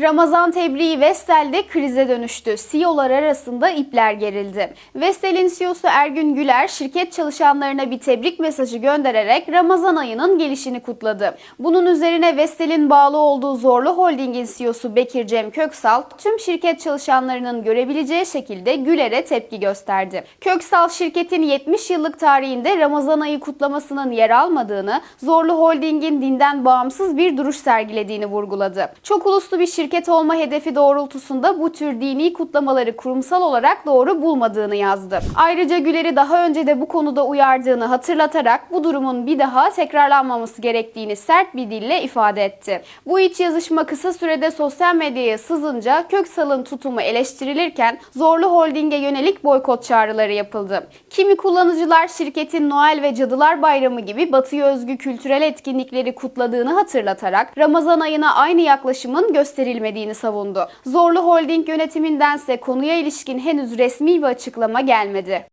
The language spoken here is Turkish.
Ramazan tebriği Vestel'de krize dönüştü. CEO'lar arasında ipler gerildi. Vestel'in CEO'su Ergün Güler şirket çalışanlarına bir tebrik mesajı göndererek Ramazan ayının gelişini kutladı. Bunun üzerine Vestel'in bağlı olduğu Zorlu Holding'in CEO'su Bekir Cem Köksal tüm şirket çalışanlarının görebileceği şekilde Güler'e tepki gösterdi. Köksal şirketin 70 yıllık tarihinde Ramazan ayı kutlamasının yer almadığını, Zorlu Holding'in dinden bağımsız bir duruş sergilediğini vurguladı. Çok uluslu bir şirket olma hedefi doğrultusunda bu tür dini kutlamaları kurumsal olarak doğru bulmadığını yazdı. Ayrıca Güler'i daha önce de bu konuda uyardığını hatırlatarak bu durumun bir daha tekrarlanmaması gerektiğini sert bir dille ifade etti. Bu iç yazışma kısa sürede sosyal medyaya sızınca Köksal'ın tutumu eleştirilirken Zorlu Holding'e yönelik boykot çağrıları yapıldı. Kimi kullanıcılar şirketin Noel ve Cadılar Bayramı gibi batıya özgü kültürel etkinlikleri kutladığını hatırlatarak Ramazan ayına aynı yaklaşımın gösterilmediğini savundu. Zorlu Holding yönetimindense konuya ilişkin henüz resmi bir açıklama gelmedi.